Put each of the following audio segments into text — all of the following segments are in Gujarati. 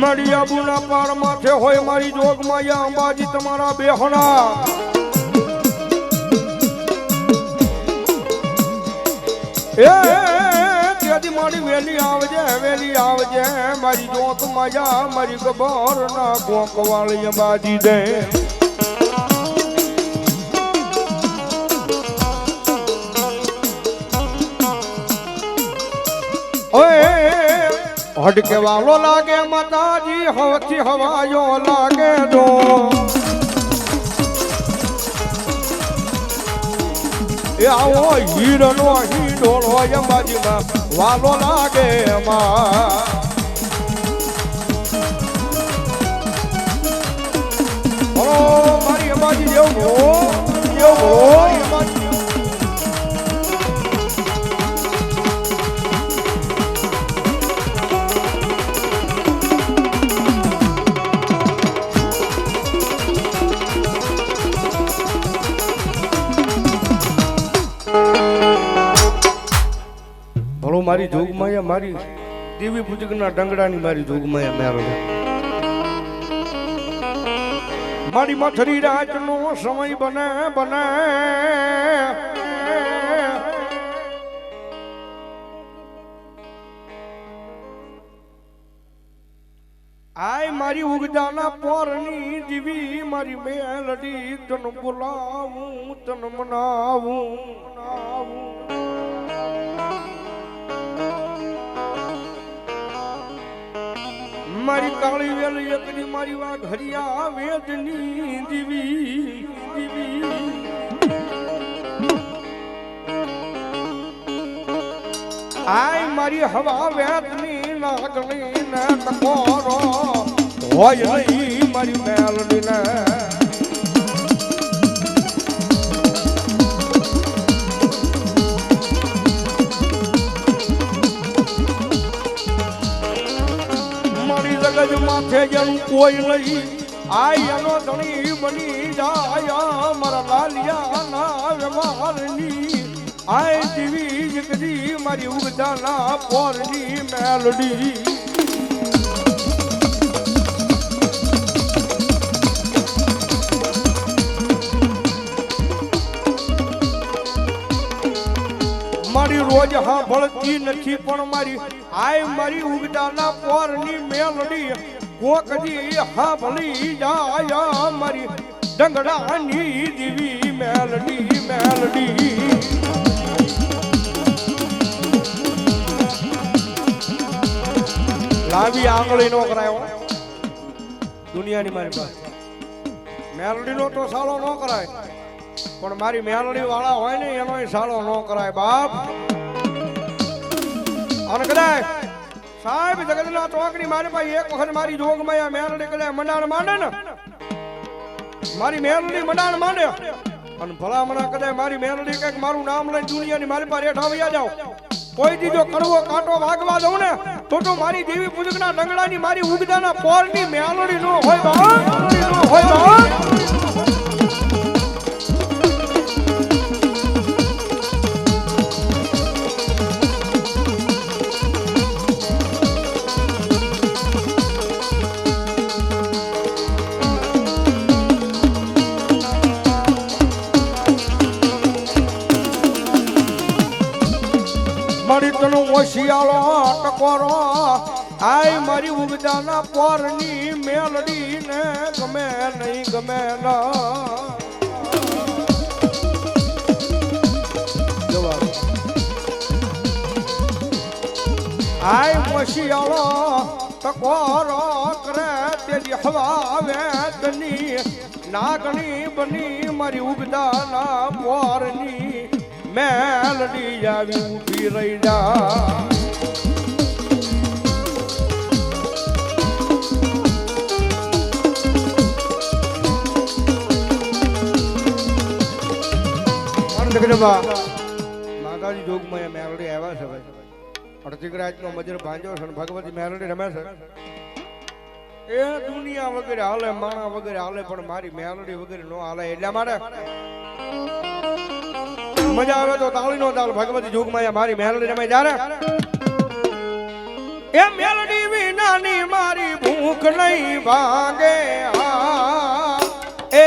મારી આબુના હોય મારી જોગમાં યા અંબાજી તમારા બેહણા વેલી આવજે વેલી આવજે. મારી જોત મજા મારી ગબોર ના કોક વાળી અંબાજી દે. ઓય, હડકે વાલો લાગે માતાજી, હવથી હવાયો લાગે દો. એ આવો હીરનો હીડોળો અંબાજીમાં વાલો લાગે એમાં મારી અંબાજી દેવ મારી જોગમાયા મારી દેવી પૂજકના ડંગડાની મારી જોગમાયા મેરો. મારી મથરી રાતનો સમય બને બને. આય મારી ઉગજાના પોરની દીવી, મારી મેલડી તન બોલાવું, તન મનાવું મનાવું. મારી કાળી વેલ એકની મારી વાત હરિયા વેદની દીવી દીવી. આય મારી હવા વેદની નાગલી ને ટકોરો હોય નહીં મારી મેલડી ને માથે કોઈ નહીં. આય એનો ધણી બની જાય મારા લાલિયા ના વ્યવહારની. આય જીવી જગદી મારી ઉગદાના પોરની મેલડી. મારી રોજ ભળતી નથી પણ મારી, આય મારી ઉગડાના પોરની મેલડી. કોકજી સાંભળી જાય મારી ડંગડાની દીવી મેલડી મેલડી. લાવી આંગળી નો કરાયો. દુનિયાની મારી પાસે મેલડી નો તો સાલો નો કરાય. પણ મારી મેલડી વાળા હોય ને એનો સાલો નો કરાય, બાપ. અને કદાચ સાહેબ, જગતના ચોકડી મારી ભાઈ એક વખત મારી જોગમાં આ મેરડી કદાચ મંડાણ માંડે ને? મારી મેરડી મંડાણ માંડે. અને ભલા મના કદાચ મારી મેરડી કંઈક મારું નામ લઈને દુનિયાની મારી પાસે હેઠ આવી જાઓ. કોઈ દીજો કડવો કાંટો વાગવા દઉં ને, તો તો મારી દેવી પૂજકના ડંગડાની મારી ઉગદાના પોરની મેલડી નો હોય બાપ. મારી તનો ઓશિયાળો ટકોરો આય મારી ઉગદાના પોરની મેલડી ને ગમે નહીં, ગમે જવાબ આય મશિયાળો ટકોરો કરે તેરી હવા વેદની. નાગણી બની મારી ઉગજાના પોરની મેલડી આવી ઊભી રહી માતાજી જોગમાં આવ્યા છે ભાઈ અડધી રાતનો મજર ભાંજો ભગવતી મેરડી રમે છે એ દુનિયા વગેરે હાલે માણા વગેરે હાલે પણ મારી મેલડી વગેરે નો હાલે એટલા માટે મજા આવે તો તાળી નો તાળ ભગવતી જોગમાં મારી મેલડી રમે જ્યારે એ મેલડી વિનાની મારી ભૂખ નહીં ભાગે હા, એ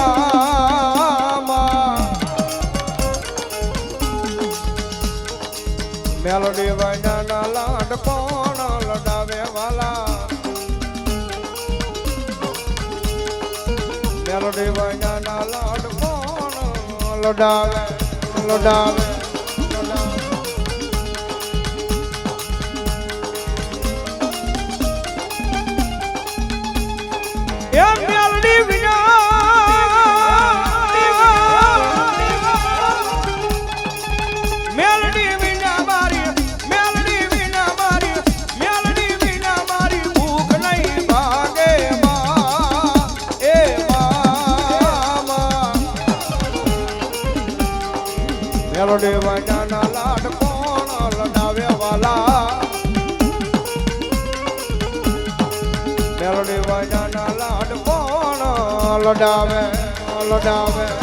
આમાં મેલડી વૈનાના લાડ પણ લડાવે વાલા? મેલડી વૈનાના લાડ પણ લડાવે? લડાવે લડાવે મેલડી વિનાના લાડ કોણ લડાવે વાલા? મેલડી વાજાના લાડ લડાવે લડાવે?